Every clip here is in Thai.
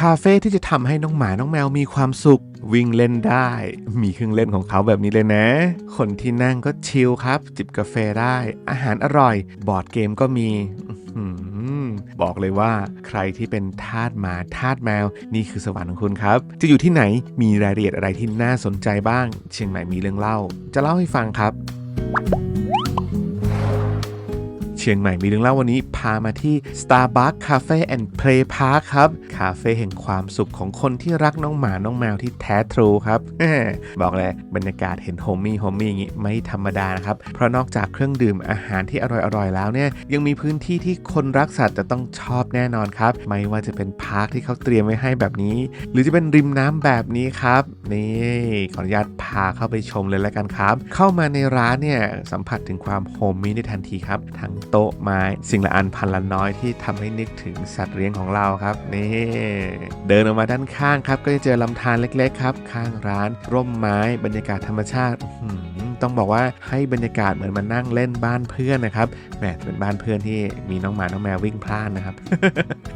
คาเฟ่ที่จะทำให้น้องหมาน้องแมวมีความสุข วิ่งเล่นได้ มีเครื่องเล่นของเขาแบบนี้เลยนะ คนที่นั่งก็ชิลครับ จิบกาแฟได้ อาหารอร่อย บอร์ดเกมก็มีบอกเลยว่าใครที่เป็นทาสหมาทาสแมว นี่คือสวรรค์ของคุณครับ จะอยู่ที่ไหนมีรายละเอียดอะไรที่น่าสนใจบ้าง เชียงใหม่มีเรื่องเล่า จะเล่าให้ฟังครับ ชียงใหม่มีเรื่องเล่าวันนี้พามาที่ Starbucks Cafe and Play Park ครับ คาเฟ่แห่งความสุขของคนที่รักน้องหมาน้องแมวที่แท้ทรูครับ บอกเลยบรรยากาศเห็นโฮมมี่โฮมมี่อย่างงี้ไม่ธรรมดานะครับ เพราะนอกจากเครื่องดื่มอาหารที่อร่อยๆแล้วเนี่ยยังมีพื้นที่ที่คนรักสัตว์จะต้องชอบแน่นอนครับ ไม่ว่าจะเป็นพาร์คที่เขาเตรียมไว้ให้แบบนี้ หรือจะเป็นริมน้ำแบบนี้ครับ นี่ขออนุญาตพาเข้าไปชมเลยแล้วกันครับ เข้ามาในร้านเนี่ยสัมผัสถึงความโฮมมี่ได้ทันทีครับทั้งโต๊ะไม้ สิ่งละอันพันละน้อยที่ทำให้นึกถึงสัตว์เลี้ยงของเราครับนี่เดินออกมาด้านข้างครับ ก็จะเจอลำธารเล็กๆครับ ข้างร้าน ร่มไม้บรรยากาศธรรมชาติ ต้องบอกว่าให้บรรยากาศเหมือนมานั่งเล่นบ้านเพื่อนนะครับแหมเป็นบ้านเพื่อนที่มีน้องหมาน้องแมววิ่งพล่านนะครับ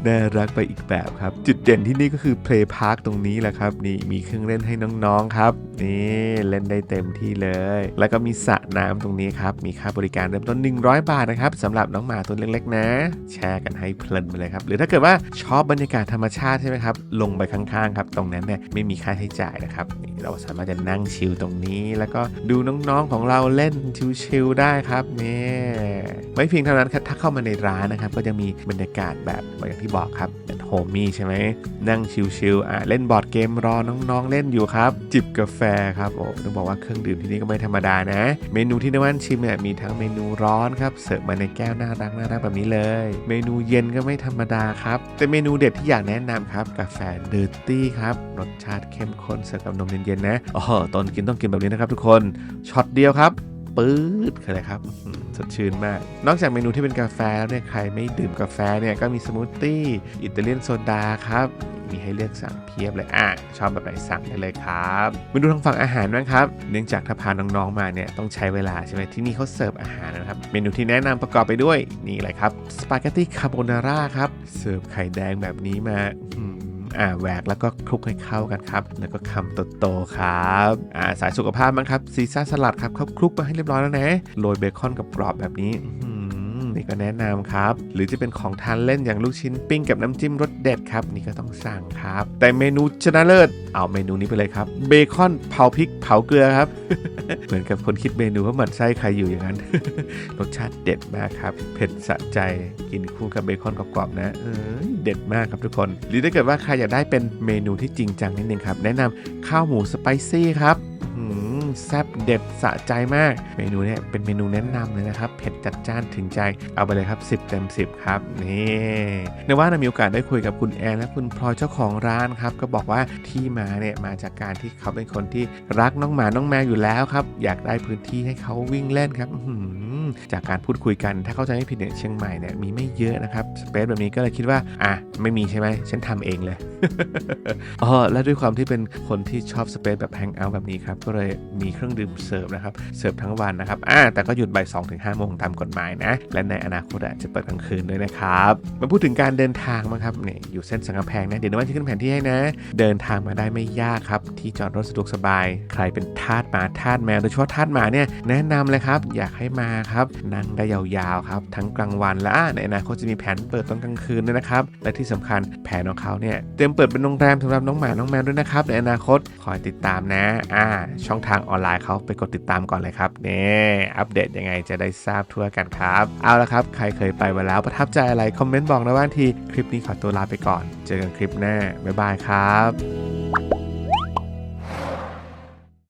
น่ารักไปอีกแบบครับ จุดเด่นที่นี่ก็คือ Play Park ตรงนี้แหละครับนี่มีเครื่องเล่นให้น้องๆครับนี่เล่นได้เต็มที่เลย แล้วก็มีสระน้ำตรงนี้ครับมีค่าบริการเริ่มต้น 100 บาทนะครับสำหรับน้องหมาตัวเล็กๆนะ แชร์กันให้เพลินไปเลยครับหรือถ้าเกิดว่าชอบบรรยากาศธรรมชาติใช่ไหมครับลงไปข้างๆครับตรงนั้นเนี่ยไม่มีค่าใช้จ่ายนะครับ เราสามารถจะนั่งชิลตรงนี้ แล้วก็ดูน้องๆของเราเล่นชิลๆได้ครับนี่ไม่เพียงเท่านั้นครับถ้าเข้ามาในร้านนะครับ ก็จะมีบรรยากาศแบบอย่างที่บอกครับเป็นโฮมมี่ใช่ไหมนั่งชิลๆอะเล่นบอร์ดเกมรอน้องๆ เล่นอยู่ครับ จิบกาแฟครับโอ้ต้องบอกว่าเครื่องดื่มที่นี่ก็ไม่ธรรมดานะ เมนูที่นวันชิมเนี่ยมีทั้งเมนูร้อนครับเสิร์ฟมาในแก้วน่ารักน่ารักแบบนี้เลย เมนูเย็นก็ไม่ธรรมดาครับแต่เมนูเด็ดที่อยากแนะนำครับกาแฟเดอร์ตี้ครับรสชาติเข้มข้นเสิร์ฟกับนมเย็นๆนะอ๋อตอนกินต้องกินแบบนี้นะครับทุกคนช็อตเดียวครับปื๊ดเลยครับสดชื่นมาก นอกจากเมนูที่เป็นกาแฟแล้วเนี่ยใครไม่ดื่มกาแฟเนี่ยก็มีสมูทตี้อิตาเลียนโซดาครับมีให้เลือกสั่งเพียบเลยอะชอบแบบไหนสั่งได้เลยครับมาดูทางฝั่งอาหารบ้างครับ เนื่องจากถ้าพาน้องๆมาเนี่ยต้องใช้เวลาใช่ไหมที่นี่เขาเสิร์ฟอาหารนะครับ เมนูที่แนะนำประกอบไปด้วยนี่เลยครับสปาเกตตี้คาโบนาร่าครับเสิร์ฟไข่แดงแบบนี้มา อ่าแหวกแล้วก็คลุกให้เข้ากันครับ แล้วก็คำโตๆครับอ่าสายสุขภาพมั้งครับซีซ่าสลัดครับเขาคลุกมาให้เรียบร้อยแล้วนะโรยเบคอนกับกรอบแบบนี้ ก็แนะนำครับ หรือจะเป็นของทานเล่นอย่างลูกชิ้นปิ้งกับน้ำจิ้มรสเด็ดครับ นี่ก็ต้องสั่งครับ แต่เมนูชนะเลิศเอาเมนูนี้ไปเลยครับ เบคอนเผาพริกเผาเกลือครับ เหมือนกับคนคิดเมนูว่าหมันไส้ใครอยู่อย่างนั้น รสชาติเด็ดมากครับ เผ็ดสะใจกินคู่กับเบคอนกรอบๆนะเออเด็ดมากครับทุกคน หรือถ้าเกิดว่าใครอยากได้เป็นเมนูที่จริงจังนิดนึงครับ แนะนำข้าวหมูสไปซี่ครับ แซ่บเด็ดสะใจมาก เมนูเนี้ยเป็นเมนูแนะนำเลยนะครับเผ็ดจัดจ้านถึงใจเอาไปเลยครับ 10 เต็ม 10 ครับนี่ในว่านะมีโอกาสได้คุยกับคุณแอนและคุณพลอยเจ้าของร้านครับก็บอกว่าที่มาเนี่ยมาจากการที่เขาเป็นคนที่รักน้องหมาน้องแมวอยู่แล้วครับอยากได้พื้นที่ให้เขาวิ่งเล่นครับจากการพูดคุยกัน ถ้าเข้าใจไม่ผิดเนี่ยเชียงใหม่เนี่ยมีไม่เยอะนะครับสเปซแบบนี้ก็เลยคิดว่าอะไม่มีใช่ไหมฉันทำเองเลยอ๋อและด้วยความที่เป็นคนที่ชอบสเปซแบบแฮงเอาท์แบบนี้ครับก็เลยมีเครื่องดื่มเสิร์ฟนะครับ เสิร์ฟทั้งวันนะครับอ่าแต่ก็หยุดบ่ายสองถึงห้าโมงตามกฎหมายนะ และในอนาคตอาจจะเปิดกลางคืนด้วยนะครับ มาพูดถึงการเดินทางมาครับเนี่ยอยู่เส้นสังกำแพงนะ เดี๋ยวน้องว่าจะขึ้นแผนที่ให้นะ เดินทางมาได้ไม่ยากครับ ที่จอดรถสะดวกสบาย ใครเป็นทาสหมาทาสแมวโดยเฉพาะทาสหมาเนี่ยแนะนำเลยครับอยากให้มาครับนั่งได้ยาวๆครับทั้งกลางวันและในอนาคตจะมีแผนเปิดตอนกลางคืนด้วยนะครับและที่สำคัญแผนของเขาเนี่ยเตรียมเปิดเป็นโรงแรมสำหรับน้องหมาน้องแมวด้วยนะครับในอนาคตคอยติดตามนะอ่าช่องทางออนไลน์เขาไปกดติดตามก่อนเลยครับนี่อัปเดตยังไงจะได้ทราบทั่วกันครับ เอาละครับ ใครเคยไปมาแล้วประทับใจอะไรคอมเมนต์บอกนะว่าทีคลิปนี้ขอตัวลาไปก่อน เจอกันคลิปหน้าบ๊ายบายครับ